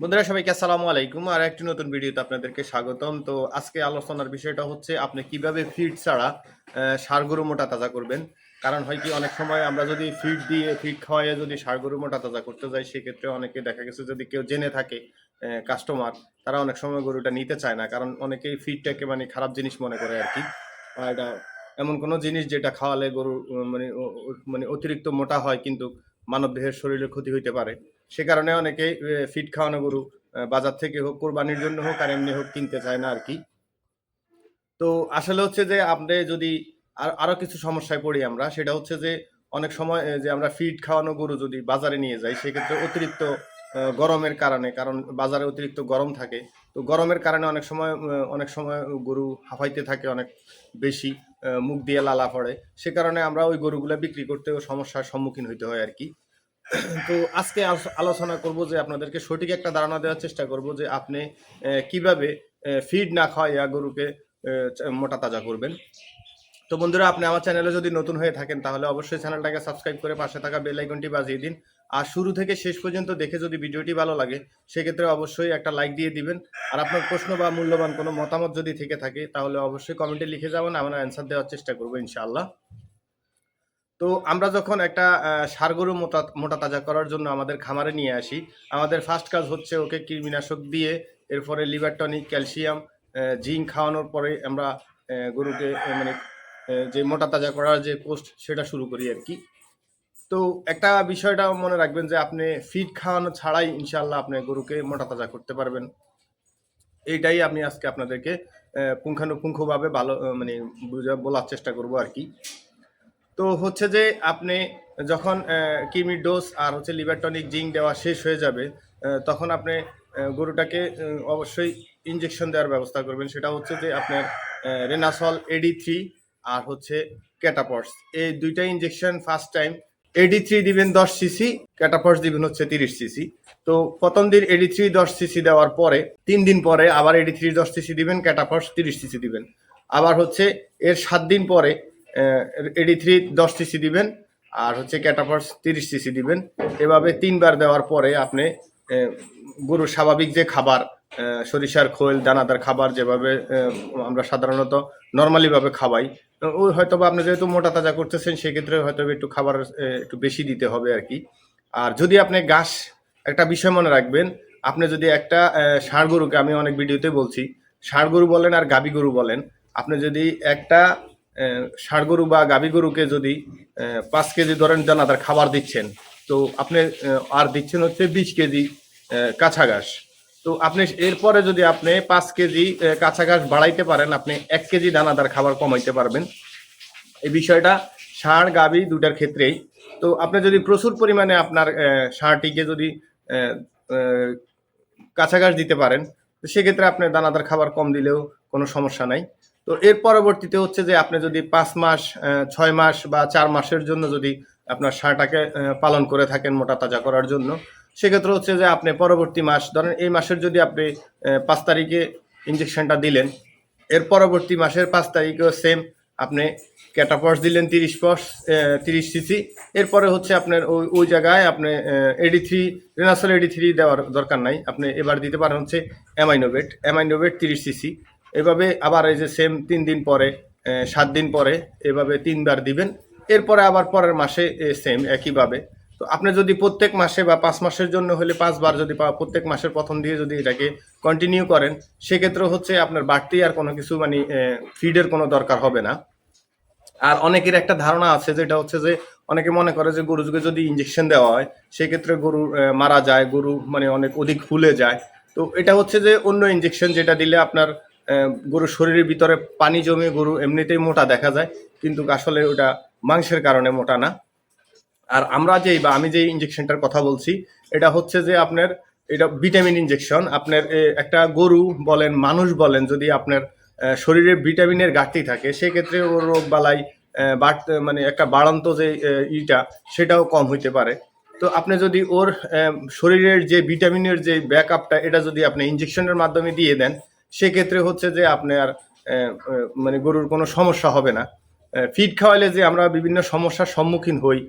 বন্ধুরা, সবাইকে আসসালামু আলাইকুম। আর একটি নতুন ভিডিওতে আপনাদেরকে স্বাগতম। তো আজকে আলোচনার বিষয়টা হচ্ছে, আপনি কীভাবে ফিড ছাড়া ষাঁড় গরু মোটা তাজা করবেন? কারণ হয় কি, অনেক সময় আমরা যদি ফিড দিয়ে ফিড খাওয়াইয়ে যদি ষাঁড় গরু মোটা তাজা করতে যাই, সেক্ষেত্রে অনেকে দেখা গেছে যদি কেউ জেনে থাকে কাস্টমার তারা অনেক সময় গরুটা নিতে চায় না। কারণ অনেকেই ফিডটাকে মানে খারাপ জিনিস মনে করে আর কি। এটা এমন কোনো জিনিস যেটা খাওয়ালে গরু মানে মানে অতিরিক্ত মোটা হয়, কিন্তু মানব দেহের শরীরে ক্ষতি হইতে পারে। সে কারণে অনেকেই ফিট খাওয়ানো গরু বাজার থেকে হোক, কোরবানির জন্য হোক, আর এমনি হোক কিনতে চায় না আর কি। তো আসলে হচ্ছে যে, আপনি যদি আর, আরও কিছু সমস্যায় পড়ি আমরা, সেটা হচ্ছে যে, অনেক সময় যে আমরা ফিড খাওয়ানো গরু যদি বাজারে নিয়ে যাই, সেক্ষেত্রে অতিরিক্ত গরমের কারণে, কারণ বাজারে অতিরিক্ত গরম থাকে, তো গরমের কারণে অনেক সময় অনেক সময় গরু হাঁপাইতে থাকে অনেক বেশি মুখ দিয়ে লালা পড়ে, সে কারণে আমরা ওই গরুগুলো বিক্রি করতেও সমস্যার সম্মুখীন হইতে হয় আর কি। তো আজকে আলোচনা করব যে আপনাদেরকে সঠিক একটা ধারণা দেওয়ার চেষ্টা করব যে আপনি কীভাবে ফিড না খাওয়াইয়া গরুকে মোটা তাজা করবেন। তো বন্ধুরা, আপনি আমার চ্যানেলে যদি নতুন হয়ে থাকেন, তাহলে অবশ্যই চ্যানেলটাকে সাবস্ক্রাইব করে পাশে থাকা বেল আইকনটি বাজিয়ে দিন। আর শুরু থেকে শেষ পর্যন্ত দেখে যদি ভিডিওটি ভালো লাগে, সেক্ষেত্রে অবশ্যই একটা লাইক দিয়ে দিবেন। আর আপনার প্রশ্ন বা মূল্যবান কোনো মতামত যদি থেকে থাকে, তাহলে অবশ্যই কমেন্টে লিখে যাবেন, আমরা অ্যান্সার দেওয়ার চেষ্টা করব ইনশাআল্লাহ। তো আমরা যখন একটা আহ, ষাঁড় গরু মোটা মোটা তাজা করার জন্য আমাদের খামারে নিয়ে আসি আমাদের ফার্স্ট কাজ হচ্ছে ওকে কৃমিনাশক দিয়ে এরপরে লিভার টনিক ক্যালসিয়াম জিঙ্ক খাওয়ানোর পরে আমরা গরুকে মানে যে মোটা তাজা করার যে পোস্ট সেটা শুরু করি আর কি। তো একটা বিষয়টা মনে রাখবেন যে আপনি ফিড খাওয়ানো ছাড়াই ইনশাল্লাহ আপনি গরুকে মোটা তাজা করতে পারবেন। এইটাই আমি আজকে আপনাদেরকে পুঙ্খানুপুঙ্খভাবে ভালো মানে বুঝা বলার চেষ্টা করব আর কি। তো হচ্ছে যে আপনি, যখন কিমির ডোজ আর হচ্ছে লিভার টনিক জিঙ্ক দেওয়া শেষ হয়ে যাবে তখন আপনি গরুটাকে অবশ্যই ইঞ্জেকশন দেওয়ার ব্যবস্থা করবেন। সেটা হচ্ছে যে আপনার রেনাসল এডি থ্রি আর হচ্ছে ক্যাটাপটস এই দুইটা injection first time AD three দিবেন দশ সিসি ক্যাটাপটস দিবেন হচ্ছে তিরিশ সিসি তো প্রথম দিন এডি থ্রি দশ সিসি দেওয়ার পরে, তিন দিন পরে আবার এডি থ্রি দশ সিসি দিবেন ক্যাটাপটস তিরিশ সিসি দিবেন। আবার হচ্ছে এর সাত দিন পরে এডি থ্রি দশ সিসি দিবেন, আর হচ্ছে ক্যাটাফার্স তিরিশ সিসি দিবেন। এভাবে তিনবার দেওয়ার পরে আপনি গরুর স্বাভাবিক যে খাবার সরিষার খোল, দানাদার খাবার যেভাবে আমরা সাধারণত নর্মালিভাবে খাওয়াই ওই হয়তো বা আপনি যেহেতু মোটা তাজা করতেছেন, সেক্ষেত্রে হয়তো একটু খাবার একটু বেশি দিতে হবে আর কি। আর যদি আপনি ঘাস, একটা বিষয় মনে রাখবেন, আপনি যদি একটা ষাঁড় গরুকে, আমি অনেক ভিডিওতে বলছি, ষাঁড় গরু বলেন আর গাবি গরু বলেন, আপনি যদি একটা ষাঁড় গরু বা গাভী গরুকে যদি পাঁচ কেজি ধরেন দানাদার খাবার দিচ্ছেন, তো আপনি আর দিচ্ছেন হচ্ছে বিশ কেজি কাঁচা ঘাস। তো আপনি এরপরে যদি আপনি পাঁচ কেজি কাঁচা ঘাস বাড়াইতে পারেন, আপনি এক কেজি দানাদার খাবার কমাইতে পারবেন। এই বিষয়টা ষাঁড় গাভী দুটার ক্ষেত্রেই। তো আপনি যদি প্রচুর পরিমাণে আপনার ষাঁড়টিকে যদি কাঁচা ঘাস দিতে পারেন, তো সেক্ষেত্রে আপনি দানাদার খাবার কম দিলেও কোনো সমস্যা নাই। তো এর পরবর্তীতে হচ্ছে যে আপনি যদি পাঁচ মাস ছয় মাস বা চার মাসের জন্য যদি আপনার আহ, পালন করে থাকেন মোটা তাজা করার জন্য সেক্ষেত্রে হচ্ছে যে আপনি পরবর্তী মাস ধরেন এই মাসের যদি আপনি পাঁচ তারিখে ইঞ্জেকশনটা দিলেন এর পরবর্তী মাসের পাঁচ তারিখেও সেম আপনি ক্যাটাপস দিলেন তিরিশ পস তিরিশ সিসি এরপরে হচ্ছে আপনার ওই ওই জায়গায় আপনি এডি থ্রি রেনাসল এডি থ্রি দেওয়ার দরকার নাই। আপনি এবার দিতে পারেন হচ্ছে অ্যামাইনোভেট অ্যামাইনোভেট তিরিশ সিসি এভাবে আবার এই যে সেম তিন দিন পরে সাত দিন পরে এভাবে তিনবার দিবেন। এরপরে আবার পরের মাসে সেম একইভাবে। তো আপনি যদি প্রত্যেক মাসে বা পাঁচ মাসের জন্য হলে পাঁচবার যদি প্রত্যেক মাসের প্রথম দিয়ে যদি এটাকে কন্টিনিউ করেন, সেক্ষেত্রে হচ্ছে আপনার বাড়তি আর কোনো কিছু মানে ফিডের কোনো দরকার হবে না। আর অনেকের একটা ধারণা আছে যেটা হচ্ছে যে, অনেকে মনে করে যে গরুকে যদি ইঞ্জেকশন দেওয়া হয়, সেক্ষেত্রে গরু মারা যায়, গরু মানে অনেক অধিক ফুলে যায়। তো এটা হচ্ছে যে অন্য ইঞ্জেকশন যেটা দিলে আপনার গরুর শরীরের ভিতরে পানি জমে গরু এমনিতেই মোটা দেখা যায়, কিন্তু আসলে ওটা মাংসের কারণে মোটা না। আর আমরা যেই বা আমি যেই ইঞ্জেকশনটার কথা বলছি, এটা হচ্ছে যে আপনার এটা ভিটামিন ইঞ্জেকশন আপনার একটা গরু বলেন, মানুষ বলেন, যদি আপনার শরীরে ভিটামিনের ঘাটতি থাকে, সেক্ষেত্রে ওর রোগ বালাই বাড়তে মানে একটা বাড়ন্ত যে ইটা, সেটাও কম হইতে পারে। তো আপনি যদি ওর শরীরের যে ভিটামিনের যে ব্যাকআপটা এটা যদি আপনি ইঞ্জেকশনের মাধ্যমে দিয়ে দেন সেক্ষেত্রে হচ্ছে যে আপনার মানে গরুর কোনো সমস্যা হবে না। ফিড খাওয়ালে যে আমরা বিভিন্ন সমস্যার সম্মুখীন হই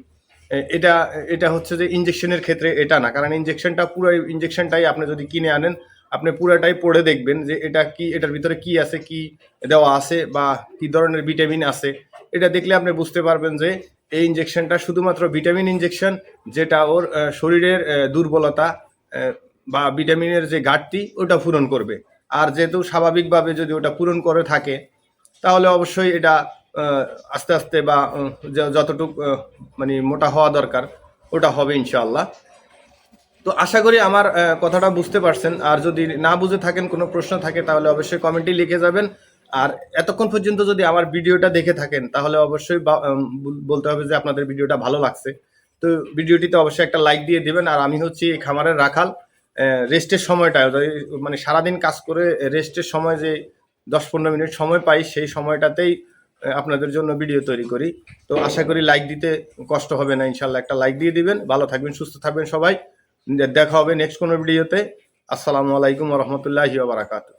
এটা এটা হচ্ছে যে ইঞ্জেকশনের ক্ষেত্রে এটা না। কারণ ইঞ্জেকশনটা পুরো ইঞ্জেকশনটাই আপনি যদি কিনে আনেন, আপনি পুরোটাই পড়ে দেখবেন যে এটা কি, এটার ভিতরে কি আছে, কি দেওয়া আছে বা কি ধরনের ভিটামিন আছে। এটা দেখলে আপনি বুঝতে পারবেন যে এই ইঞ্জেকশনটা শুধুমাত্র ভিটামিন ইঞ্জেকশন যেটা ওর শরীরের দুর্বলতা বা ভিটামিনের যে ঘাটতি, ওটা পূরণ করবে। আর যেহেতু স্বাভাবিকভাবে যদি ওটা পূরণ করে থাকে, তাহলে অবশ্যই এটা আস্তে আস্তে বা যতটুক মানে মোটা হওয়া দরকার, ওটা হবে ইনশাআল্লাহ। তো আশা করি আমার কথাটা বুঝতে পারছেন। আর যদি না বুঝে থাকেন, কোনো প্রশ্ন থাকে, তাহলে অবশ্যই কমেন্টে লিখে যাবেন। আর এতক্ষণ পর্যন্ত যদি আমার ভিডিওটা দেখে থাকেন, তাহলে অবশ্যই বলতে হবে যে আপনাদের ভিডিওটা ভালো লাগছে। তো ভিডিওটিতে অবশ্যই একটা লাইক দিয়ে দিবেন। আর আমি হচ্ছি এই খামারের রাখাল। রেস্টের সময়টা মানে সারাদিন কাজ করে রেস্টের সময় যে দশ পনেরো মিনিট সময় পাই, সেই সময়টাতেই আপনাদের জন্য ভিডিও তৈরি করি। তো আশা করি লাইক দিতে কষ্ট হবে না, ইনশাল্লাহ একটা লাইক দিয়ে দিবেন। ভালো থাকবেন, সুস্থ থাকবেন সবাই। দেখা হবে নেক্সট কোনো ভিডিওতে আসসালামু আলাইকুম রহমতুল্লাহি বারাকাতু